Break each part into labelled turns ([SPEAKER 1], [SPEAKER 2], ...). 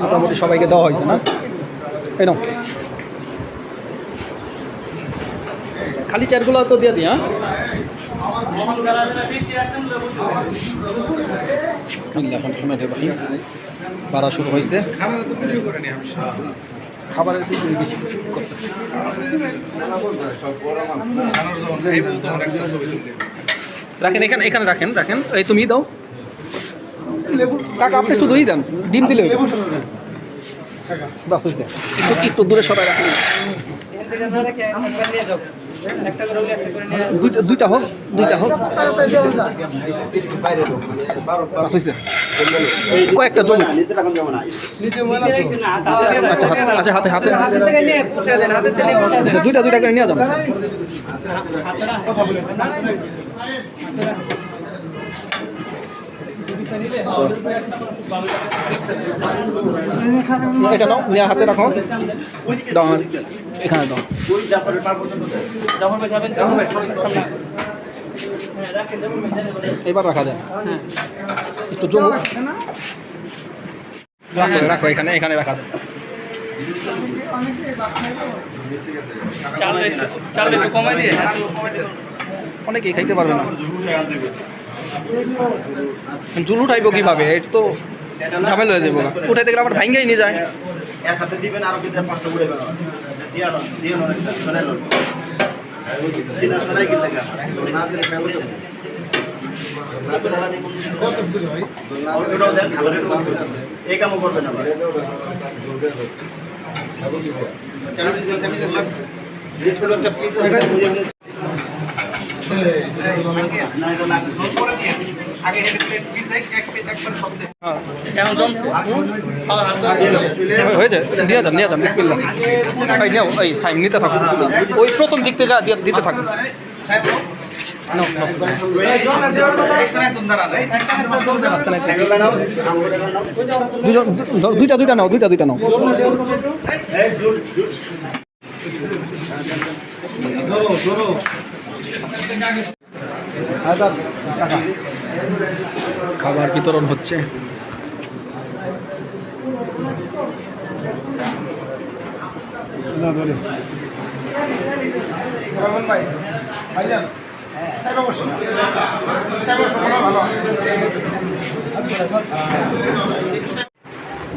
[SPEAKER 1] মোটামুটি সবাইকে দেওয়া হয়েছে, না? এই নাও। খালি চেয়ারগুলো তো দিয়ে দিই হ্যাঁ? বাড়া শুরু হয়েছে। খাবারের রাখেন, এখানে এখানে রাখেন রাখেন। এই তুমি দাও। কাকা আপনি শুধুই দেন ডিম দিলে। বাস হয়েছে একটু একটু দূরে সবাই রাখেন। দুইটা হোক দুইটা হোক। কয়েকটা জমি। আচ্ছা হাতে আচ্ছা হাতে হাতে। দুইটা দুইটা করে নিয়ে যাবেন এটা নাও নিয়ে হাতে রাখো। দাও এখানে দাও। এবার রাখা যায়। একটু জমু রাখো রাখো এখানে এখানে রাখা যায়। অনেকেই খাইতে পারবে না। জুল উঠাইবো কীভাবে? এটা তো ঝামেলা হয়ে যাব উঠাইতে গেলে আবার ভাঙ্গাই নিয়ে যায়।
[SPEAKER 2] এক হাতে দিবেন আরও কিন্তু পাঁচটা উড়ে এই কামও করবেন আবার পিস
[SPEAKER 1] হয়েছে? নিয়ে যান নিয়ে যান, বিসমিল্লাহ। এই নিও, এই সাইম, নিতে থাকুন। ওই প্রথম দিক থেকে দিয়ে- দিতে থাকুন। দুইটা দুইটা নাও, দুইটা দুইটা নাও। খাবার বিতরণ হচ্ছে।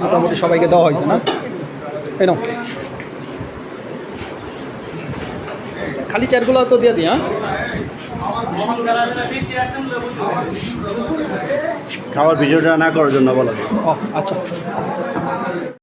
[SPEAKER 1] মোটামুটি সবাইকে দেওয়া হয়েছে না? এই খালি চেয়ারগুলো তো দিয়ে দিই হ্যাঁ?
[SPEAKER 2] খাওয়ার ভিডিওটা না করার জন্য বলা।
[SPEAKER 1] আচ্ছা।